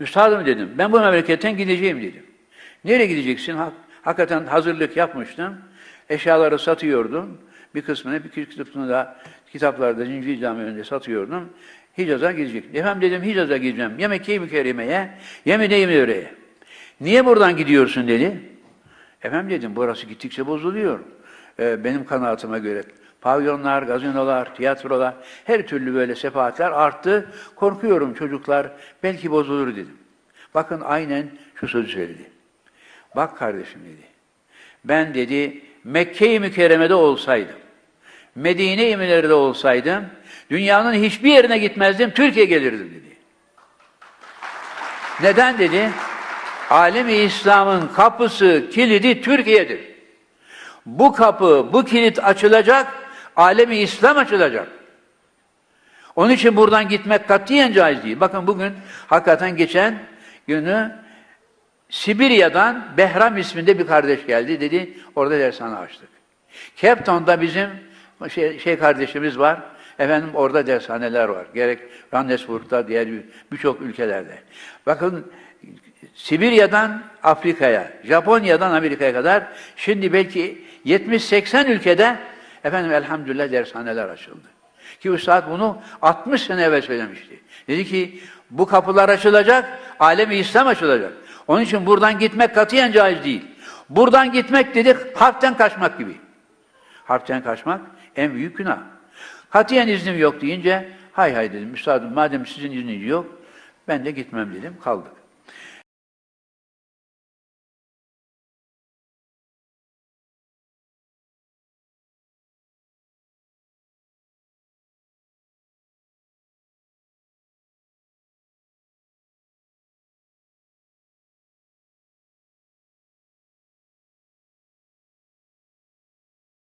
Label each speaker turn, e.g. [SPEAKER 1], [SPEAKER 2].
[SPEAKER 1] Üstadım dedim, ben bu memleketten gideceğim dedim. Nereye gideceksin? Hak- hakikaten hazırlık yapmıştım. Eşyaları satıyordum. Bir kısmını, bir kısmını da kitaplarda Zincir Cami önünde satıyordum. Hicaz'a gidecek. Efendim dedim Hicaz'a gideceğim. Ya Mekke-i Mükerreme'ye, Medine-i oraya. Niye buradan gidiyorsun dedi. Efendim dedim burası gittikçe bozuluyor. Ee, benim kanaatime göre. Pavyonlar, gazinolar, tiyatrolar, her türlü böyle sefahatler arttı. Korkuyorum çocuklar belki bozulur dedim. Bakın aynen şu sözü söyledi. Bak kardeşim dedi. Ben dedi Mekke-i Mükerreme'de olsaydım, Medine-i Münevvere'de olsaydım, dünyanın hiçbir yerine gitmezdim, Türkiye gelirdim dedi. Neden dedi? Alemi İslam'ın kapısı, kilidi Türkiye'dir. Bu kapı, bu kilit açılacak, alemi İslam açılacak. Onun için buradan gitmek katiyen caiz değil. Bakın bugün hakikaten geçen günü Sibirya'dan Behram isminde bir kardeş geldi. Dedi orada dershane açtık. Cape Town'da bizim şey, şey kardeşimiz var. Efendim orada dershaneler var. Gerek Johannesburg'da diğer bir- birçok ülkelerde. Bakın Sibirya'dan Afrika'ya, Japonya'dan Amerika'ya kadar şimdi belki 70-80 ülkede efendim elhamdülillah dershaneler açıldı. Ki Üstad bunu 60 sene evvel söylemişti. Dedi ki bu kapılar açılacak, alemi İslam açılacak. Onun için buradan gitmek katiyen caiz değil. Buradan gitmek dedik harpten kaçmak gibi. Harpten kaçmak en büyük günah. Katiyen iznim yok deyince hay hay dedim. Üstadım madem sizin izniniz yok ben de gitmem dedim kaldık.